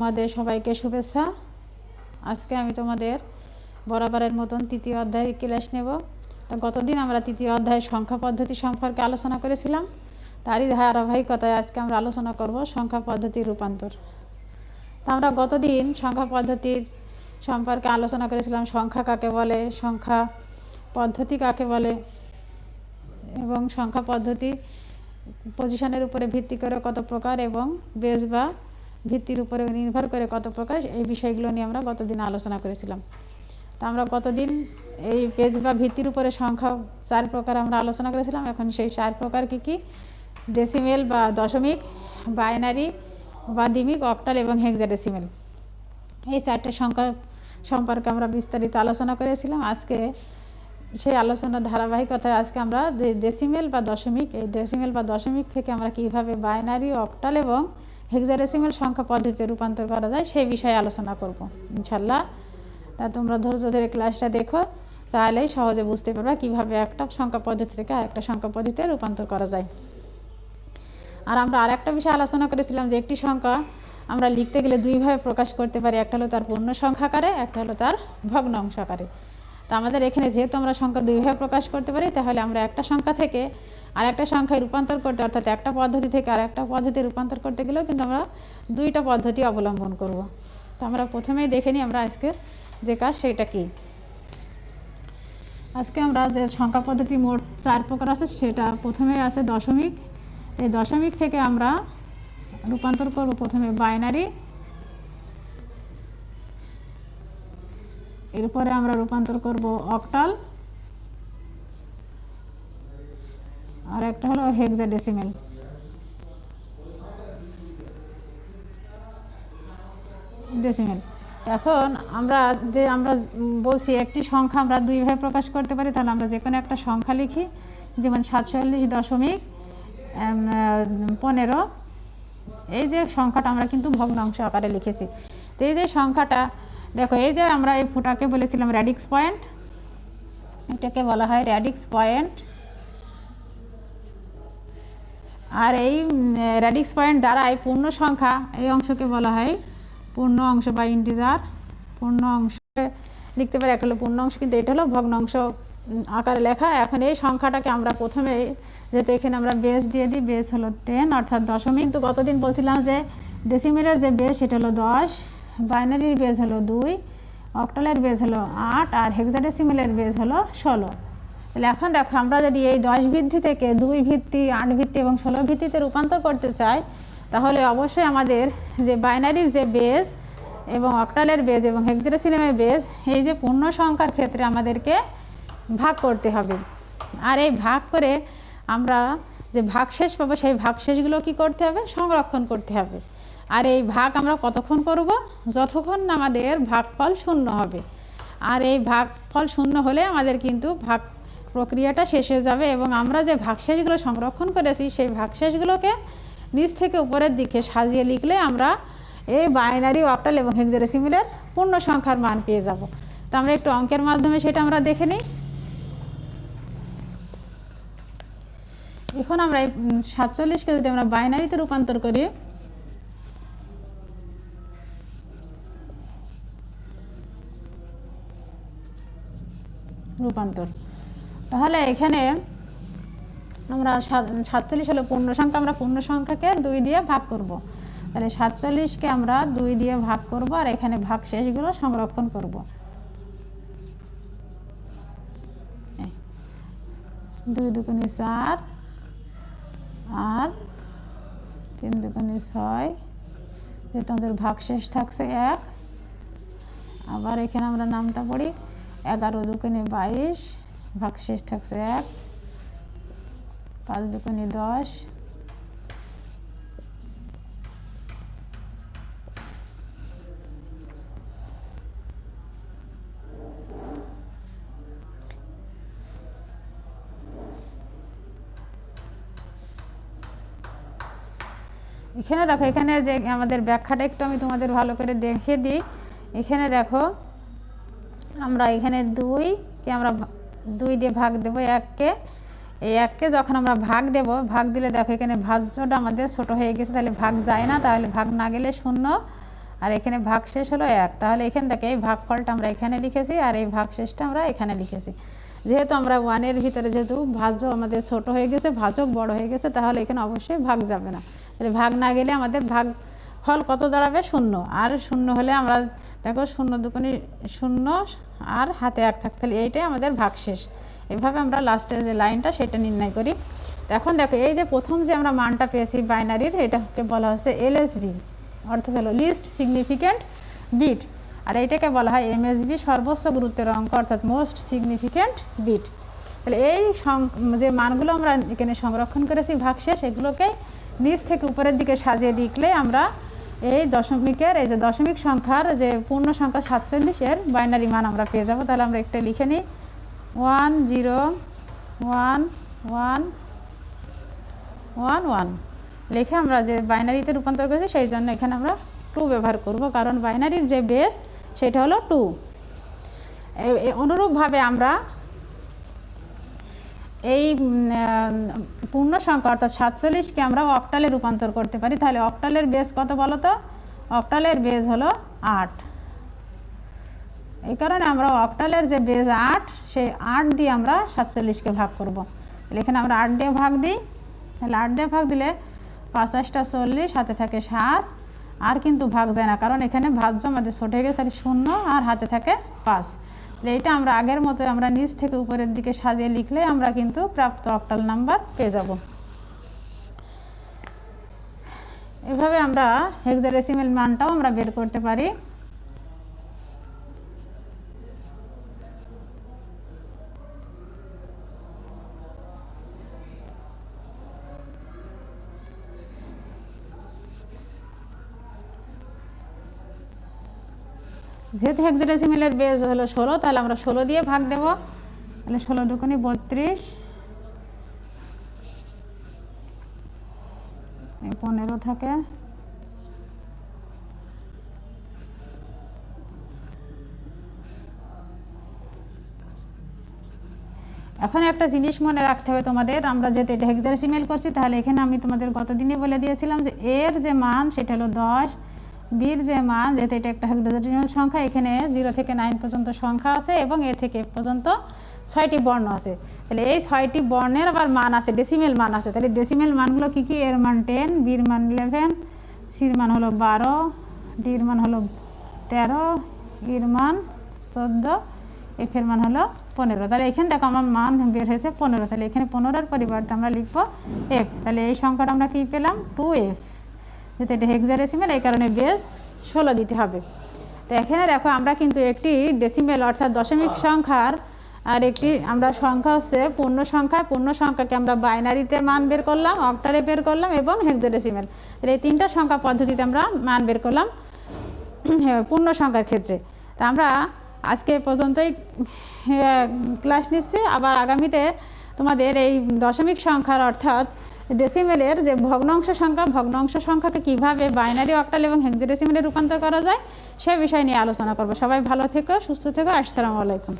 তোমাদের সবাইকে শুভেচ্ছা। আজকে আমি তোমাদের বরাবরের মতন তৃতীয় অধ্যায়ের ক্লাস নেব। তো গতদিন আমরা তৃতীয় অধ্যায়ের সংখ্যা পদ্ধতি সম্পর্কে আলোচনা করেছিলাম। তারই ধারাবাহিকতায় আজকে আমরা আলোচনা করব সংখ্যা পদ্ধতির রূপান্তর। তো আমরা গতদিন সংখ্যা পদ্ধতির সম্পর্কে আলোচনা করেছিলাম, সংখ্যা কাকে বলে, সংখ্যা পদ্ধতি কাকে বলে, এবং সংখ্যা পদ্ধতি পজিশনের উপরে ভিত্তি করে কত প্রকার এবং বেস বা ভিত্তির উপরে নির্ভর করে কত প্রকাশ, এই বিষয়গুলো নিয়ে আমরা গতদিন আলোচনা করেছিলাম। তা আমরা গতদিন এই পেজ বা ভিত্তির উপরে সংখ্যা চার প্রকার আমরা আলোচনা করেছিলাম। এখন সেই চার প্রকার কী কী? ডেসিমেল বা দশমিক বাইনারি বা দিমিক অক্টাল এবং হেক্সাডেসিমেল এই চারটে সংখ্যা সম্পর্কে আমরা বিস্তারিত আলোচনা করেছিলাম। আজকে সেই আলোচনার ধারাবাহিকতায় আজকে আমরা ডেসিমেল বা দশমিক, এই ডেসিমেল বা দশমিক থেকে আমরা কীভাবে বাইনারি অক্টাল এবং হেক্সাডেসিমেল সংখ্যা পদ্ধতিতে রূপান্তর করা যায়, সেই বিষয়ে আলোচনা করব ইনশাল্লাহ তা তোমরা ধৈর্য ধরে ক্লাসটা দেখো, তাহলেই সহজে বুঝতে পারবা কীভাবে একটা সংখ্যা পদ্ধতি থেকে আরেকটা সংখ্যা পদ্ধতিতে রূপান্তর করা যায়। আর আমরা আর একটা বিষয় আলোচনা করেছিলাম যে একটি সংখ্যা আমরা লিখতে গেলে দুইভাবে প্রকাশ করতে পারি, একটা হলো তার পূর্ণ সংখ্যাকারে, একটা হলো তার ভগ্ন অংশ আকারে। তা আমাদের এখানে যেহেতু আমরা সংখ্যা দুইভাবে প্রকাশ করতে পারি, তাহলে আমরা একটা সংখ্যা থেকে আর একটা সংখ্যায় রূপান্তর করতে, অর্থাৎ একটা পদ্ধতি থেকে আর একটা পদ্ধতি রূপান্তর করতে গেলেও কিন্তু আমরা দুইটা পদ্ধতি অবলম্বন করব। তো আমরা প্রথমেই দেখে নিই আমরা আজকে যে কাজ সেটা কি। আজকে আমরা যে সংখ্যা পদ্ধতি মোট চার প্রকার আছে, সেটা প্রথমে আছে দশমিক। এই দশমিক থেকে আমরা রূপান্তর করব প্রথমে বাইনারি এরপরে আমরা রূপান্তর করব অক্টাল। আর একটা হলো হেক্সাডেসিমেল ডেসিমেল এখন আমরা যে আমরা বলছি একটি সংখ্যা আমরা দুইভাবে প্রকাশ করতে পারি, তাহলে আমরা যে কোনো একটা সংখ্যা লিখি, যেমন সাতচল্লিশ দশমিক পনেরো। এই যে সংখ্যাটা আমরা কিন্তু ভগ্নাংশ আকারে লিখেছি। তো এই যে সংখ্যাটা দেখো, এই যে আমরা এই ফুটাকে বলেছিলাম র্যাডিক্স পয়েন্ট এটাকে বলা হয় র্যাডিক্স পয়েন্ট আর এই র্যাডিক্স পয়েন্ট দ্বারা এই পূর্ণ সংখ্যা, এই অংশকে বলা হয় পূর্ণ অংশ বা ইন্টিজার পূর্ণ অংশ, লিখতে পারি একটা হলো পূর্ণ অংশ, কিন্তু এটা হলো ভগ্নাংশ আকারে লেখা। এখন এই সংখ্যাটাকে আমরা প্রথমে, যেহেতু এখানে আমরা বেস দিয়ে দিই বেস হলো টেন অর্থাৎ দশমিক। কিন্তু গতদিন বলছিলাম যে ডেসিমেলের যে বেস সেটা হলো দশ। বাইনারির বেজ হলো দুই, অক্টালের বেজ হলো আট আর হেক্সাডেসিমেলের বেজ হলো ষোলো। তাহলে এখন দেখো, আমরা যদি এই দশ ভিত্তি থেকে দুই ভিত্তি, আট ভিত্তি এবং ষোলো ভিত্তিতে রূপান্তর করতে চাই, তাহলে অবশ্যই আমাদের যে বাইনারির যে বেজ এবং অক্টালের বেজ এবং হেক্সাডেসিমেলের বেজ, এই যে পূর্ণ সংখ্যার ক্ষেত্রে আমাদেরকে ভাগ করতে হবে। আর এই ভাগ করে আমরা যে ভাগশেষ পাবো, সেই ভাগশেষগুলো কি করতে হবে? সংরক্ষণ করতে হবে। আর এই ভাগ আমরা কতক্ষণ করব? যতক্ষণ আমাদের ভাগফল শূন্য হবে। আর এই ভাগফল শূন্য হলে আমাদের কিন্তু ভাগ প্রক্রিয়াটা শেষ হয়ে যাবে এবং আমরা যে ভাগশেষগুলো সংরক্ষণ করেছি, সেই ভাগশেষগুলোকে নিচ থেকে উপরের দিকে সাজিয়ে লিখলে আমরা এই বাইনারি অক্টাল এবং হেক্সাডেসিমেলের পূর্ণ সংখ্যার মান পেয়ে যাব। তো আমরা একটু অঙ্কের মাধ্যমে সেটা আমরা দেখে নিই। এখন আমরা সাতচল্লিশকে যদি আমরা বাইনারিতে রূপান্তর করি রূপান্তর তাহলে এখানে আমরা সাতচল্লিশ হলো পূর্ণ সংখ্যা আমরা পূর্ণ সংখ্যাকে দুই দিয়ে ভাগ করব। তাহলে সাতচল্লিশকে আমরা দুই দিয়ে ভাগ করব আর এখানে ভাগ শেষগুলো সংরক্ষণ করব দুই দুগুণে চার আর তিন দুগুণে ছয়, যেহেতু আমাদের ভাগ শেষ থাকছে এক, আবার এখানে আমরা নামটা পড়ি এগারো দুগুণে বাইশ, ভাগ শেষ থাকছে এক, পাঁচ দুগুণে দশ, এখানে দেখো, এখানে যে আমাদের ব্যাখ্যাটা একটু আমি তোমাদের ভালো করে দেখে দিই। এখানে দেখো আমরা এখানে দুইকে আমরা দুই দিয়ে ভাগ দেবো এককে। এই এককে যখন আমরা ভাগ দেব, ভাগ দিলে দেখো এখানে ভাজ্যটা আমাদের ছোট হয়ে গেছে, তাহলে ভাগ যায় না, তাহলে ভাগ না গেলে শূন্য। আর এখানে ভাগ শেষ হলো এক। তাহলে এখান থেকে এই ভাগফলটা আমরা এখানে লিখেছি আর এই ভাগ শেষটা আমরা এখানে লিখেছি। যেহেতু আমরা ওয়ানের ভিতরে যেহেতু ভাজ্য আমাদের ছোট হয়ে গেছে, ভাজক বড় হয়ে গেছে, তাহলে এখানে অবশ্যই ভাগ যাবে না। তাহলে ভাগ না গেলে আমাদের ভাগ ফল কত দাঁড়াবে? শূন্য। আর শূন্য হলে আমরা দেখো শূন্য দুগুণি শূন্য আর হাতে এক থাকতে তাহলে এইটাই আমাদের ভাগ শেষ এভাবে আমরা লাস্টের যে লাইনটা, সেটা নির্ণয় করি। এখন দেখো, এই যে প্রথম যে আমরা মানটা পেয়েছি বাইনারির, এটাকে বলা হচ্ছে এলএসবি, অর্থাৎ হলো লিস্ট সিগনিফিক্যান্ট বিট আর এইটাকে বলা হয় এমএসবি, সর্বোচ্চ গুরুত্বের অঙ্ক, অর্থাৎ মোস্ট সিগনিফিক্যান্ট বিট তাহলে এই যে মানগুলো আমরা এখানে সংরক্ষণ করেছি ভাগশেষ, এগুলোকে নিচ থেকে উপরের দিকে সাজিয়ে লিখলে আমরা এই দশমিকের, এই যে দশমিক সংখ্যার যে পূর্ণ সংখ্যা সাতচল্লিশের বাইনারি মান আমরা পেয়ে যাব। তাহলে আমরা একটা লিখে নিই। One zero, one one one one. লিখে আমরা যে বাইনারিতে রূপান্তর করেছি, সেই জন্য এখানে আমরা টু ব্যবহার করব। কারণ বাইনারির যে বেস সেটা হলো টু অনুরূপভাবে আমরা এই পূর্ণ সংখ্যা, অর্থাৎ সাতচল্লিশকে আমরা অক্টালে রূপান্তর করতে পারি। তাহলে অক্টালের বেস কত বলো তো? অক্টালের বেস হলো আট। এই কারণে আমরা অক্টালের যে বেস আট, সেই আট দিয়ে আমরা সাতচল্লিশকে ভাগ করব। এখানে আমরা আট দিয়ে ভাগ দিই। তাহলে আট দিয়ে ভাগ দিলে পাঁচাশটা চল্লিশ, হাতে থাকে সাত। আর কিন্তু ভাগ যায় না, কারণ এখানে ভাজ্য আমাদের ছোট গেছে, তাহলে শূন্য, আর হাতে থাকে পাঁচ। এইটা আমরা আগের মতো আমরা নিচ থেকে উপরের দিকে সাজিয়ে লিখলে আমরা কিন্তু প্রাপ্ত অক্টাল নাম্বার পেয়ে যাব। এভাবে আমরা হেক্সাডেসিমেল মানটাও আমরা বের করতে পারি। যেহেতু হেক্সাডেসিমেলের বেজ হলো ষোলো, তাহলে আমরা ষোলো দিয়ে ভাগ দেব। তাহলে ষোলো দুগুনি বত্রিশ পনেরো থাকে। এখন একটা জিনিস মনে রাখতে হবে তোমাদের, আমরা যেহেতু এটা হেক্সাডেসিমেল করছি, তাহলে এখানে আমি তোমাদের গতদিনই বলে দিয়েছিলাম যে এর যে মান, সেটা হলো দশ বির যে মান যেহেতু এটা একটা হেক্সাডেসিমাল সংখ্যা, এখানে জিরো থেকে নাইন পর্যন্ত সংখ্যা আছে এবং এ থেকে পর্যন্ত ছয়টি বর্ণ আছে। তাহলে এই ছয়টি বর্ণের আবার মান আছে ডেসিমেল মান আছে। তাহলে ডেসিমেল মানগুলো কী কী? এর মান টেন বির মান ইলেভেন সির মান হলো বারো, ডির মান হলো তেরো, ইর মান চোদ্দ এফের মান হলো পনেরো। তাহলে এখানে দেখো আমার মান বের হয়েছে পনেরো। তাহলে এখানে পনেরোর পরিবর্তে আমরা লিখব এফ। তাহলে এই সংখ্যাটা আমরা কী পেলাম? টু এফ যেহেতু এটা হেক্সাডেসিমেল এই কারণে বেস ষোলো দিতে হবে। তো এখানে দেখো আমরা কিন্তু একটি ডেসিমেল অর্থাৎ দশমিক সংখ্যার আর একটি আমরা সংখ্যা হচ্ছে পূর্ণ সংখ্যা। পূর্ণ সংখ্যাকে আমরা বাইনারিতে মান বের করলাম অক্টারে বের করলাম এবং হেক্সাডেসিমেল এই তিনটা সংখ্যা পদ্ধতিতে আমরা মান বের করলাম পূর্ণ সংখ্যার ক্ষেত্রে। তা আমরা আজকে পর্যন্তই ক্লাস নিচ্ছি। আবার আগামীতে তোমাদের এই দশমিক সংখ্যার অর্থাৎ ডেসিমেলের যে ভগ্নাংশ সংখ্যা, ভগ্নাংশ সংখ্যাকে কীভাবে বাইনারি অক্টাল এবং হেক্সাডেসিমেলে রূপান্তর করা যায়, সে বিষয় নিয়ে আলোচনা করব। সবাই ভালো থেকো, সুস্থ থেকো, আসসালামু আলাইকুম।